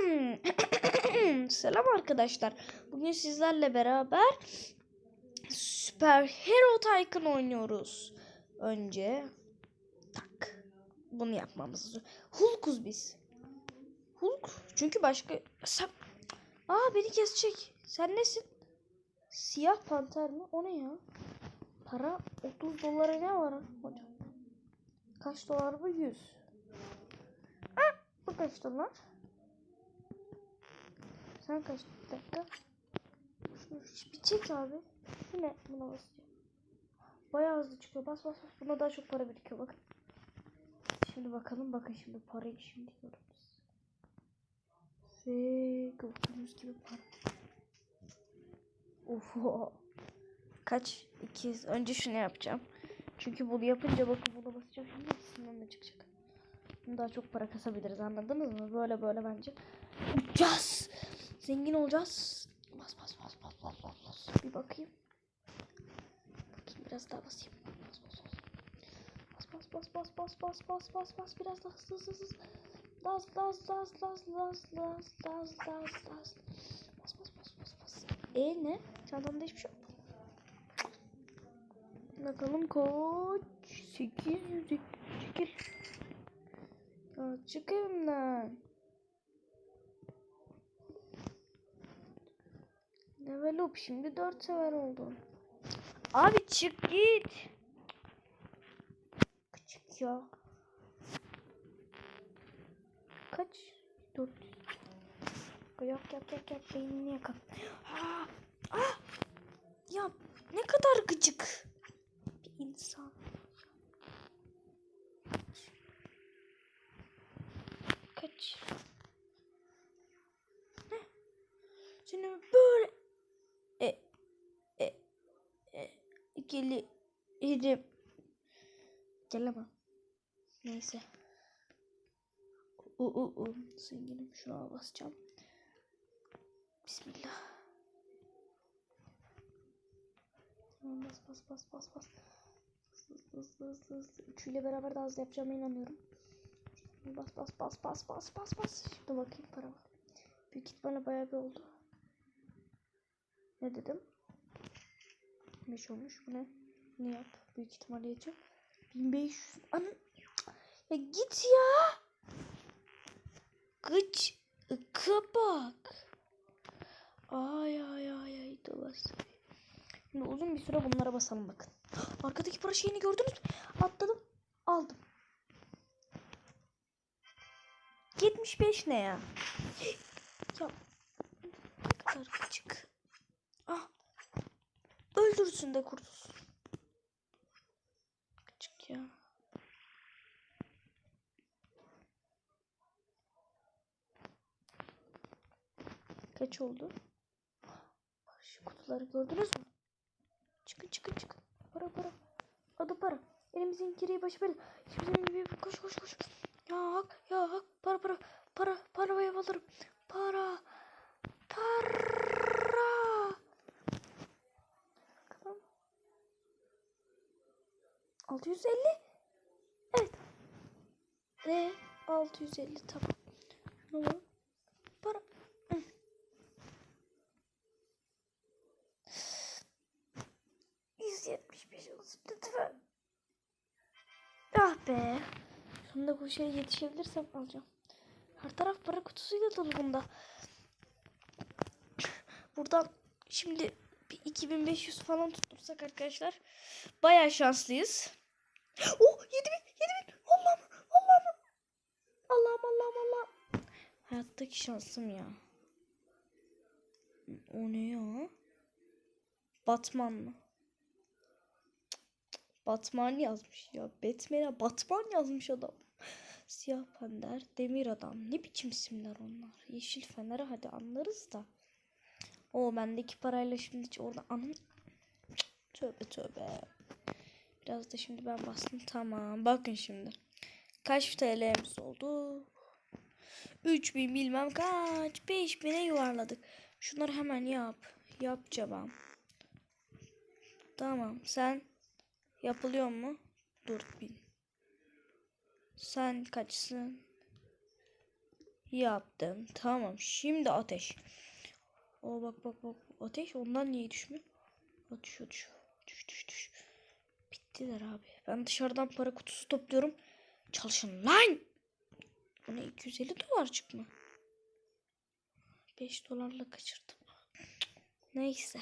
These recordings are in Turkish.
Selam arkadaşlar. Bugün sizlerle beraber Süper Hero Tycoon oynuyoruz. Önce tak. Bunu yapmamız. Hulk'uz biz. Hulk. Çünkü başka sen Aa beni kesecek. Sen nesin? Siyah panter mi? O ne ya? Para 30 dolara ne var hocam? Kaç dolar bu? 100. Ha, bu kaç dolar? Sen kaç dakika? Şunu bir çek abi. Şu ne? Buna basacağım. Bayağı hızlı çıkıyor. Bas bas bas. Buna daha çok para birikiyor bakın. Şimdi bakalım. Bakın şimdi parayı şimdi görürüz. Ve gördüğünüz gibi para. Of. Kaç? 200. Önce şunu yapacağım. Çünkü bunu yapınca bakın buna basacağım. Şimdi ikisinden de çıkacak. Bunu daha çok para kasabiliriz anladınız mı? Böyle böyle bence. Uçacağız. Zengin olacağız. Bas bas bas bas bas bas bas. Bir bakayım. Bakayım biraz daha basayım. Bas bas bas. Bas bas bas bas bas bas bas bas biraz daha hızlı hızlı hızlı. Laz laz laz laz laz laz laz laz laz. Bas bas bas bas bas. E ne? Çantamda hiçbir şey yok. Bakalım koç 800 çekil. Ya çık evimden. Level up şimdi 4 sever oldu. Abi çık git. Küçük ya. Kaç? 400. Yak yak yak yak beynini yakın. Ah, ah. Ya ne kadar gıcık bir insan. Kaç? Seni böyle e e e idim. Gelemem. Neyse. U u u. Zenginim şuna basacağım. Bismillah. Bas bas bas bas bas. Hızlı hızlı hızlı. Üçüyle beraber daha hızlı yapacağıma inanıyorum. Bas bas bas bas bas bas bas. Şimdi bakayım para var. Büyük ihtimalle bayağı bir oldu. Ne dedim? 5 olmuş. Bu ne? Ne yap? Büyük ihtimalle yiyeceğim. 1500. Anam. Ya git ya. Gıç. Ika bak. Ay ay ay ay dolası. Şimdi uzun bir süre bunlara basalım bakın. Arkadaki para şeyini gördünüz mü? Atladım. Aldım. 75 ne ya? Ya ne kadar küçük. Öldürsün de kurtulsun. Küçük ya. Kaç oldu? Şu kutuları gördünüz mü? Çıkın çıkın çıkın. Para para. Adı para. Elimizin kireyi başı böyle. Senin gibi koş koş koş. Ya hak ya hak. Para para. Para para ev alırım. Para. Para. Bakalım. 650. Evet. Ve 650 tamam. Ne olur? Para. Olsun lütfen. Ah be. Sonunda bu şeye yetişebilirsem alacağım. Her taraf para kutusuyla dolu bunda. Buradan şimdi bir 2500 falan tutursak arkadaşlar bayağı şanslıyız. Oh 7000 7000 Allah'ım Allah'ım Allah'ım Allah'ım Allah'ım. Hayattaki şansım ya. O ne ya? Batman mı? Batman yazmış ya. Batman'e Batman yazmış adam. Siyah Pender, Demir Adam. Ne biçim isimler onlar? Yeşil Fener'i hadi anlarız da. O bendeki parayla şimdi hiç orada anın... Tövbe tövbe. Biraz da şimdi ben bastım. Tamam. Bakın şimdi. Kaç TL'miz oldu? 3000 bilmem kaç. 5000'e yuvarladık. Şunları hemen yap. Yap çabam. Tamam. Sen yapılıyor mu? 4000. Sen kaçsın? Yaptım. Tamam. Şimdi ateş. O bak bak bak. Ateş ondan niye düşmüyor? Düşüyor düşüyor. Düş düş düş. Bittiler abi. Ben dışarıdan para kutusu topluyorum. Çalışın lan. Bu ne 250 dolarcık mı? 5 dolarla kaçırdım. Neyse.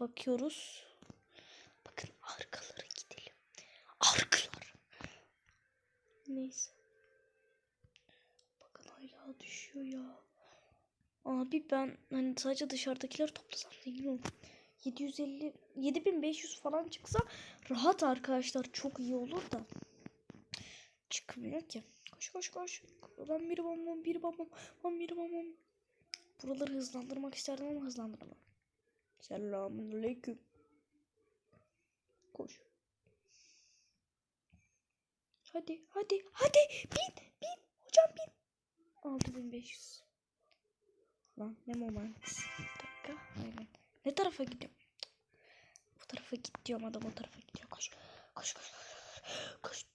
Bakıyoruz. Bakın arkalara gidelim. Arkalar. Neyse. Bakın hala düşüyor ya. Abi ben hani sadece dışarıdakileri toplasam zengin olurum. 750 7500 falan çıksa rahat arkadaşlar çok iyi olur da. Çıkmıyor ki. Koş koş koş. Ben bir bamam bir bamam. Ben bir bamam. Buraları hızlandırmak isterdim ama hızlandıramam. Selamun aleyküm. Koş. Hadi hadi hadi bin bin hocam bin. 6500. Lan ne moment. Bir dakika. Aynen. Ne tarafa gidiyorum? Cık. Bu tarafa git diyorum adam o tarafa gidiyor. Koş. Koş koş koş. Koş.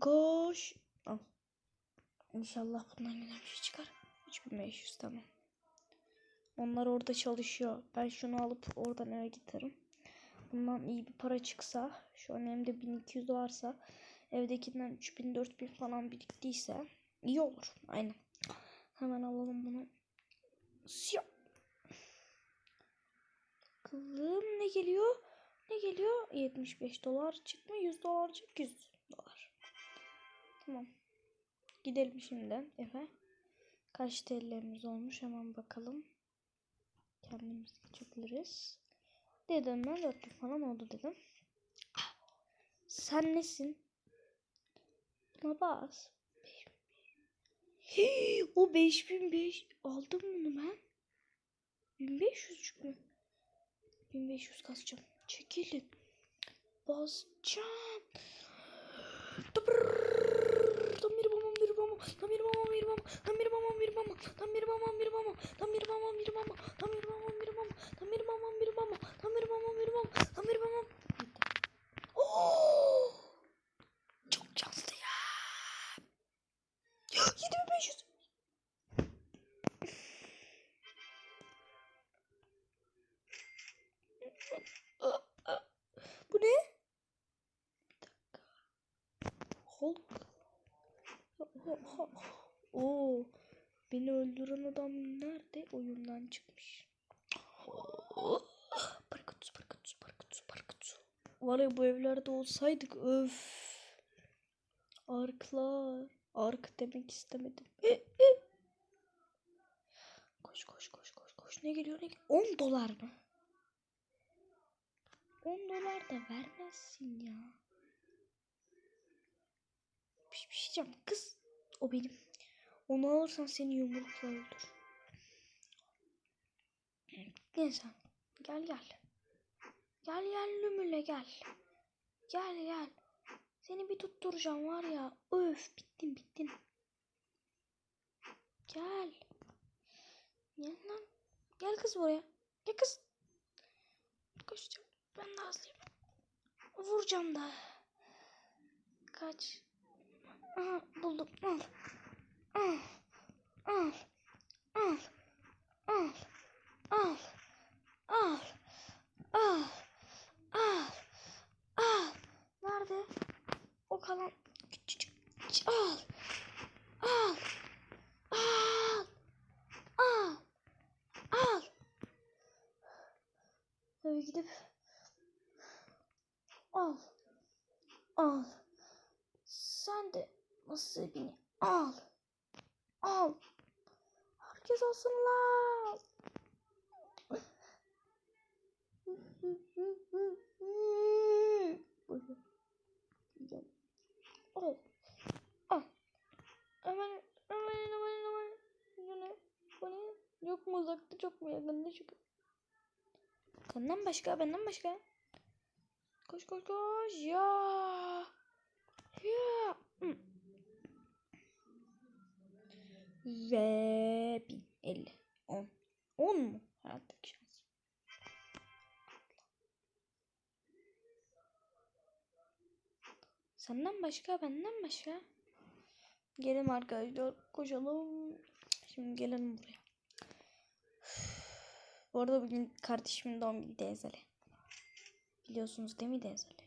Koş. Al. İnşallah bundan güzel bir şey çıkar. 3500 tamam. Onlar orada çalışıyor. Ben şunu alıp oradan eve giderim. Bundan iyi bir para çıksa, şu an elimde 1200 varsa, evdekinden 3000 4000 falan biriktiyse iyi olur. Aynen. Hemen alalım bunu. Siyah. Bakalım ne geliyor? Ne geliyor? 75 dolar çıkma 100 dolar çık 100 dolar. Tamam. Gidelim şimdi Efe. Kaç TL'miz olmuş hemen bakalım. Kendimiz geçebiliriz. Dedim ben 400 falan oldu dedim. Sen nesin? Buna bas. Hii, o 5005 aldım bunu ben. 1500 mü? 1500 kasacağım. Çekilin. Basacağım. Tam bir babam bir babam. Tam bir babam bir babam. Tam bir babam bir babam. Tam bir babam bir babam. Tam bir babam bir babam. Tam bir babam bir babam. Tam bir babam bir babam. Tam bir babam bir babam. Tam bir babam. Çok şanslı ya. 7500. Beni öldüren adam nerede? Oyundan çıkmış. Kutusu, para kutusu, para kutusu. Var ya bu evlerde olsaydık öf. Arklar. Ark demek istemedim. E, e. Koş koş koş koş koş. Ne geliyor ne geliyor? 10 dolar mı? 10 dolar da vermezsin ya. Bir şey diyeceğim. Kız o benim. Onu alırsan seni yumrukla öldür. Neyse. Gel gel. Gel gel Lümüle gel. Gel gel. Seni bir tutturacağım var ya. Öf bittin bittin. Gel. Gel lan. Gel kız buraya. Gel kız. Koşacağım. Ben de hızlıyım. Vuracağım da. Kaç. Aha buldum. Al. Al. Al. Al. Al. Al. Al. Al. Al. Al. Nerede? O kalan. Al. Al. Al. Al. Al. Eve gidip al. Al. Sen de nasibini al. Al. Herkes alsın lan. Al. Al. Hemen hemen hemen hemen. Bu ne? Bu ne? Yok mu çok mu yakında çok. Kandan başka benden başka. Koş koş koş ya. Ya. Hı. Ve bin elli. On. On mu? Hayattaki şans. Senden başka, benden başka. Gelin arkadaşlar, koşalım. Şimdi gelelim buraya. Bu arada bugün kardeşimin doğum günü Dezeli. Biliyorsunuz değil mi Dezeli?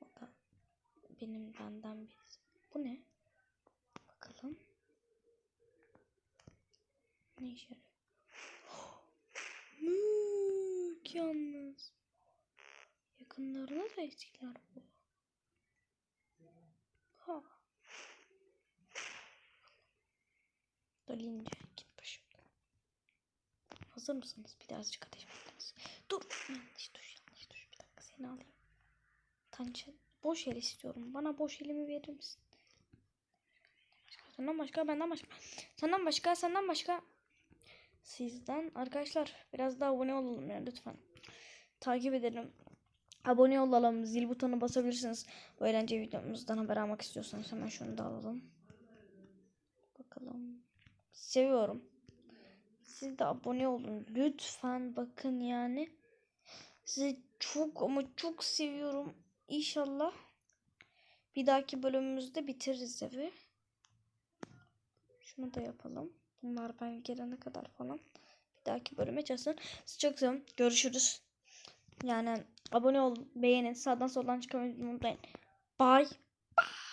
O da benim benden birisi. Bu ne? Bakalım. Ne işe yarıyor? Mük yalnız. Yakınlarına da etkiler bu. Ha. Başımdan. Hazır mısınız? Bir daha azıcık ateş ediniz. Dur. Yanlış tuş yanlış tuş. Bir dakika seni alayım. Tançın. Boş el istiyorum. Bana boş elimi verir misin? Senden başka, benden başka. Senden başka, senden başka. Sizden arkadaşlar biraz daha abone olalım ya lütfen. Takip edelim. Abone olalım. Zil butonu basabilirsiniz. Bu eğlence videomuzdan haber almak istiyorsanız hemen şunu da alalım. Bakalım. Seviyorum. Siz de abone olun. Lütfen bakın yani. Sizi çok ama çok seviyorum. İnşallah bir dahaki bölümümüzde bitiririz evi. Şunu da yapalım. Bunlar ben gelene kadar falan. Bir dahaki bölüme çalışsın. Sizi çok seviyorum. Görüşürüz. Yani abone olun, beğenin, sağdan soldan çıkmayı unutmayın. Bye.